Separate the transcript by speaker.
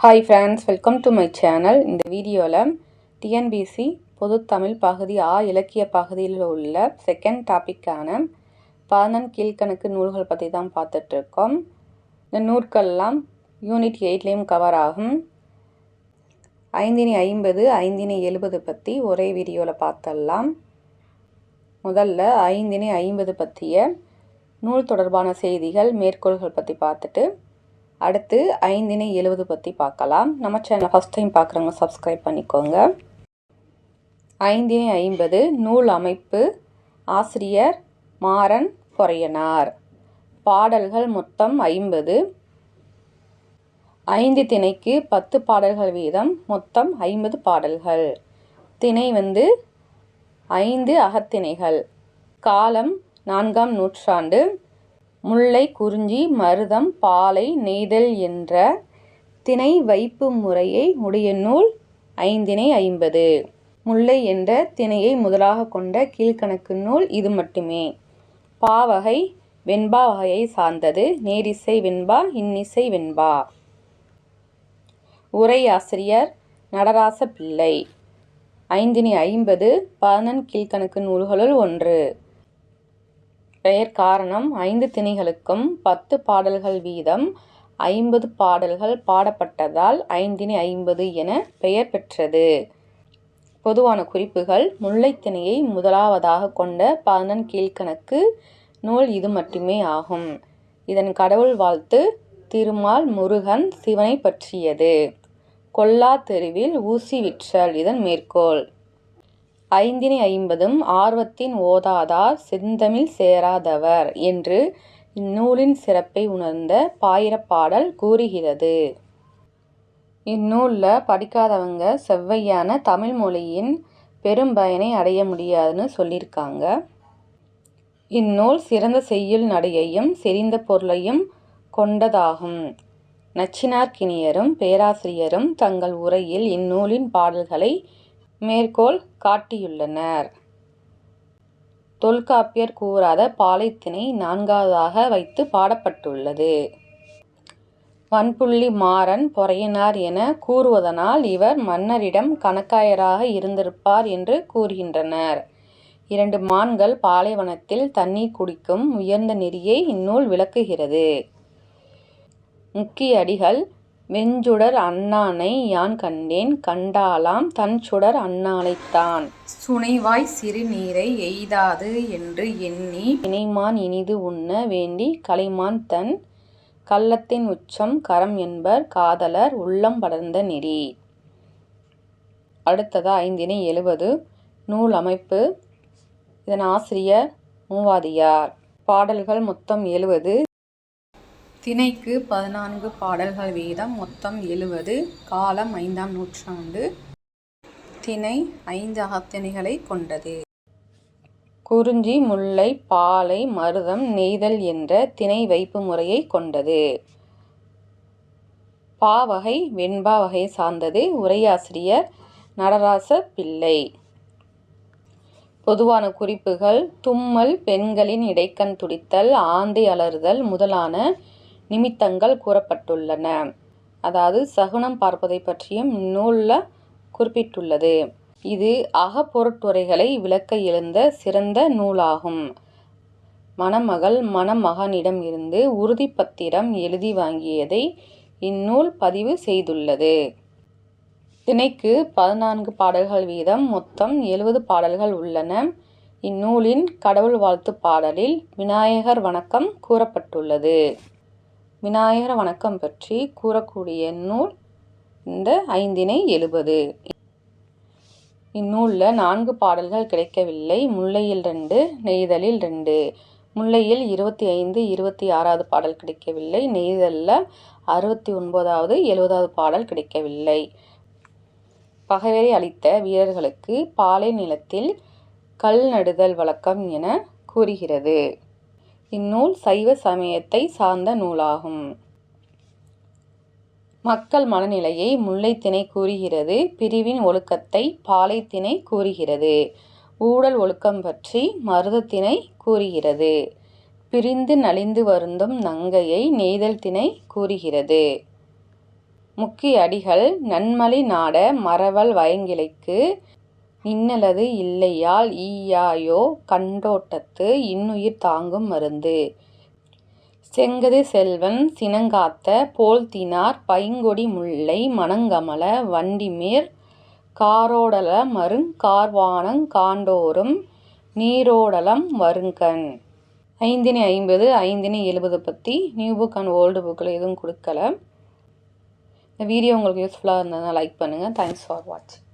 Speaker 1: Hi friends welcome to my channel இந்த வீடியோவில் TNPSC பொதுத்தமிழ் பகுதி ஆ இலக்கிய பகுதியில் உள்ள செகண்ட் டாப்பிக்கான பதினெண் கீழ்கணக்கு நூல்கள் பற்றி தான் பார்த்துட்ருக்கோம். இந்த நூற்கள்லாம் யூனிட் எயிட்லேயும் கவர் ஆகும். ஐந்தினி ஐம்பது ஐந்தினி எழுபது பற்றி ஒரே வீடியோவில் பார்த்தலாம் முதல்ல ஐந்தினி ஐம்பது பற்றிய நூல் தொடர்பான செய்திகள் மேற்கோள்கள் பற்றி பார்த்துட்டு அடுத்து ஐந்தினை எழுபது பற்றி பார்க்கலாம். நம்ம சேனல் ஃபஸ்ட் டைம் பார்க்குறவங்க சப்ஸ்கிரைப் பண்ணிக்கோங்க. ஐந்தினை ஐம்பது நூல் அமைப்பு ஆசிரியர் மாறன் பொறையனார். பாடல்கள் மொத்தம் ஐம்பது. ஐந்து திணைக்கு பத்து பாடல்கள் வீதம் மொத்தம் ஐம்பது பாடல்கள். திணை வந்து ஐந்து அகத்திணைகள். காலம் நான்காம் நூற்றாண்டு. முல்லை குறிஞ்சி மருதம் பாலை நெய்தல் என்ற திணை வைப்பு முறையை உடைய நூல் ஐந்திணை ஐம்பது. முல்லை என்ற திணையை முதலாக கொண்ட கீழ்கணக்கு நூல் இது மட்டுமே. பாவகை வெண்பா வகையை சார்ந்தது. நேரிசை வெண்பா இன்னிசை வெண்பா. உரை ஆசிரியர் நடராச பிள்ளை. ஐந்தினி ஐம்பது பதினெண் கீழ்கணக்கு நூல்களுள் ஒன்று. பெயர் காரணம் ஐந்து திணைகளுக்கும் பத்து பாடல்கள் வீதம் ஐம்பது பாடல்கள் பாடப்பட்டதால் ஐந்தினி ஐம்பது என பெயர் பெற்றது. பொதுவான குறிப்புகள் முல்லைத்திணையை முதலாவதாக கொண்ட பதினன் கீழ்கணக்கு நூல் இது மட்டுமே ஆகும். இதன் கடவுள் வாழ்த்து திருமால் முருகன் சிவனை பற்றியது. கொல்லா தெருவில் ஊசி விற்றல் இதன் மேற்கோள். ஐந்தினை ஐம்பதும் ஆர்வத்தின் ஓதாதார் செந்தமிழ் சேராதவர் என்று இந்நூலின் சிறப்பை உணர்ந்த பாயிரப்பாடல் கூறுகிறது. இந்நூலில் படிக்காதவங்க செவ்வையான தமிழ் மொழியின் பெரும் பயனை அடைய முடியாதுன்னு சொல்லியிருக்காங்க. இந்நூல் சிறந்த செய்யுள் நடையையும் செறிந்த பொருளையும் கொண்டதாகும். நச்சினார்கினியரும் பேராசிரியரும் தங்கள் உரையில் இந்நூலின் பாடல்களை மேற்கோள் காட்டியுள்ளனர். தொல்காப்பியர் கூறாத பாலைத்திணை நான்காவதாக வைத்து பாடப்பட்டுள்ளது. வன்புள்ளி மாறன் பொறையினார் என கூறுவதனால் இவர் மன்னரிடம் கணக்காயராக இருந்திருப்பார் என்று கூறுகின்றனர். இரண்டு மான்கள் பாலைவனத்தில் தண்ணீர் குடிக்கும் உயர்ந்த நெறியை இந்நூல் விளக்குகிறது. முக்கிய அடிகள் வெஞ்சுடர் அண்ணானை யான் கண்டேன்? கண்டாலாம் தன் சுடர் அண்ணானைத்தான் சுனைவாய் சிறு நீரை எய்தாது என்று எண்ணி இணைமான் இனிது உண்ண வேண்டி கலைமான் தன் கள்ளத்தின் உச்சம் கரம் என்பர் காதலர் உள்ளம் படர்ந்த நெறி. அடுத்ததா ஐந்தினை எழுபது. நூல் அமைப்பு. இதன் ஆசிரியர் மூவாதியார். பாடல்கள் மொத்தம் எழுவது திணைக்கு பதினான்கு பாடல்கள் வீதம் மொத்தம் எழுவது காலம் ஐந்தாம் நூற்றாண்டு. திணை ஐந்து அகத்திணைகளை கொண்டது. குறிஞ்சி முல்லை பாலை மருதம் நெய்தல் என்ற திணை வைப்பு முறையை கொண்டது. பாவகை வெண்பா வகை சார்ந்தது உரையாசிரியர் நடராச பிள்ளை. பொதுவான குறிப்புகள் தும்மல் பெண்களின் இடைக்கண் துடித்தல் ஆந்தை அலறுதல் முதலான நிமித்தங்கள் கூறப்பட்டுள்ளன. அதாவது சகுனம் பார்ப்பதை பற்றியும் இந்நூலில் குறிப்பிட்டுள்ளது. இது அகப்பொருட்டுரைகளை விளக்க எழுந்த சிறந்த நூலாகும். மணமகள் மணமகனிடம் இருந்து உறுதிப்பத்திரம் எழுதி வாங்கியதை இந்நூல் பதிவு செய்துள்ளது. திணைக்கு பதினான்கு பாடல்கள் வீதம் மொத்தம் எழுபது பாடல்கள் உள்ளன. இந்நூலின் கடவுள் வாழ்த்து பாடலில் விநாயகர் வணக்கம் கூறப்பட்டுள்ளது. விநாயகர் வணக்கம் பற்றி கூறக்கூடிய நூல் இந்த ஐந்தினை எழுபது. இந்நூலில் நான்கு பாடல்கள் கிடைக்கவில்லை. முல்லையில் ரெண்டு நெய்தலில் ரெண்டு. முல்லையில் இருபத்தி ஐந்து இருபத்தி ஆறாவது பாடல் கிடைக்கவில்லை. நெய்தலில் அறுபத்தி ஒன்பதாவது எழுபதாவது பாடல் கிடைக்கவில்லை. பகைவரை அளித்த வீரர்களுக்கு பாலை நிலத்தில் கல் நடுதல் வழக்கம் என கூறுகிறது. இந்நூல் சைவ சமயத்தை சார்ந்த நூலாகும். மக்கள் மனநிலையை முல்லைத்திணை கூறுகிறது பிரிவின் ஒழுக்கத்தை பாலைத்திணை கூறுகிறது ஊழல் ஒழுக்கம் பற்றி மருதத்திணை கூறுகிறது பிரிந்து நலிந்து வருந்தும் நங்கையை நெய்தல் திணை கூறுகிறது. முக்கிய அடிகள் நன்மலி நாட மறவல் வயங்கிளைக்கு இன்னலது இல்லையால் ஈயாயோ கண்டோட்டத்து இன்னுயிர் தாங்கும் மருந்து. செங்கது செல்வன் சினங்காத்த போழ்தினார் பைங்கொடி முல்லை மணங்கமல வண்டிமேற் காரோடலமருங் கார்வானங் காண்டோறும் நீரோடலம் வருங்கண். ஐந்திணை ஐம்பது ஐந்திணை எழுபது பற்றி நியூ புக் அண்ட் ஓல்டு புக்கில் எதுவும் கொடுக்கல இந்த வீடியோ உங்களுக்கு யூஸ்ஃபுல்லாக இருந்ததுன்னா லைக் பண்ணுங்கள் தேங்க்ஸ் ஃபார் வாட்சிங்